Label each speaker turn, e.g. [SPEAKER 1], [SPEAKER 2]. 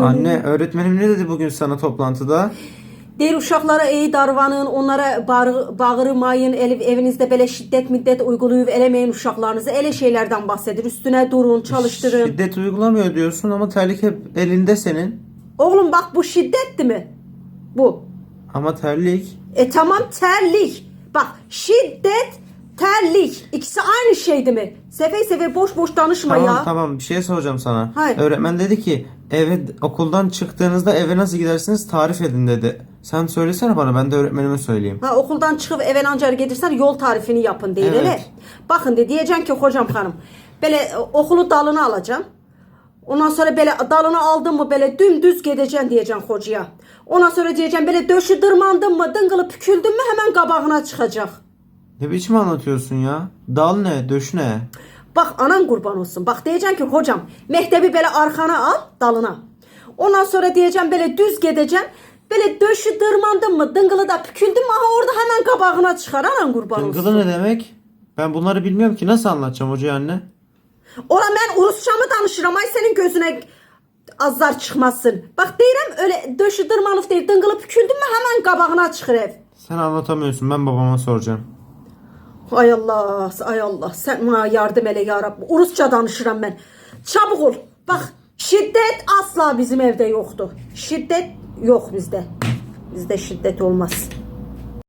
[SPEAKER 1] Anne öğretmenim ne dedi bugün sana toplantıda?
[SPEAKER 2] Deyir uşaqlara iyi davranın, onlara bağır, bağırmayın, ev, evinizdə belə şiddet müddət uygulayıb eləməyin uşaqlarınızı. Elə şeylərdən bahsedir. Üstünə durun, çalışdırın.
[SPEAKER 1] Şiddet uygulamıyor diyorsun ama terlik hep elinde senin.
[SPEAKER 2] Oğlum bak bu şiddetli mi? Bu.
[SPEAKER 1] Ama terlik.
[SPEAKER 2] E tamam terlik. Bak şiddet, terlik. İkisi aynı şeydi mi? Sefe sefe boş boş danışma
[SPEAKER 1] Tamam
[SPEAKER 2] ya.
[SPEAKER 1] tamam bir şey soracağım sana.
[SPEAKER 2] Hayır.
[SPEAKER 1] Öğretmen dedi ki eve okuldan çıktığınızda eve nasıl gidersiniz tarif edin dedi. Sen söylesene bana ben de öğretmenime söyleyeyim.
[SPEAKER 2] Ha, okuldan çıxıb evə ancaq gedirsən yol tarifini yapın deyir
[SPEAKER 1] Evet.
[SPEAKER 2] elə. Baxın de deyəcəm ki, hocam xanım, belə e, okulu dalına alacağam. Ondan sonra belə dalına aldın mı belə dümdüz gedəcəksən deyəcəm hocaya. Ondan sonra deyəcəm belə döşü dırmandın mı, dıngılı püküldün mü hemen qabağına çıxacaq.
[SPEAKER 1] Ne biçim anlatıyorsun ya? Dal ne? Döş ne?
[SPEAKER 2] Bax anan qurban olsun. Bax deyəcəm ki, hocam, məktəbi belə arxana al, dalına. Ondan sonra deyəcəm belə düz gedəcəm. Belə döşü dırmandın mı, dıngılı da püküldün mü, aha orada hemen qabağına çıxar anan qurban olsun.
[SPEAKER 1] Dıngılı ne demek? Ben bunları bilmiyorum ki nasıl anlatacağım hocaya anne?
[SPEAKER 2] Ora mən rusçamı danışıram. Ay sənin gözünə azar çıxmasın. Bax deyirəm öyle döşü dırmanıb deyir, dıngılı püküldün mü hemen qabağına çıxır ev.
[SPEAKER 1] Sen anlatamıyorsun ben babama soracağım.
[SPEAKER 2] Ay Allah, ay Allah. Sən mənə yardım elə ya Rabb. Rusça danışıram mən. Çabuk ol. Bax, şiddet asla bizim evdə yoxdur. Şiddet yox bizdə. Bizdə şiddet olmaz.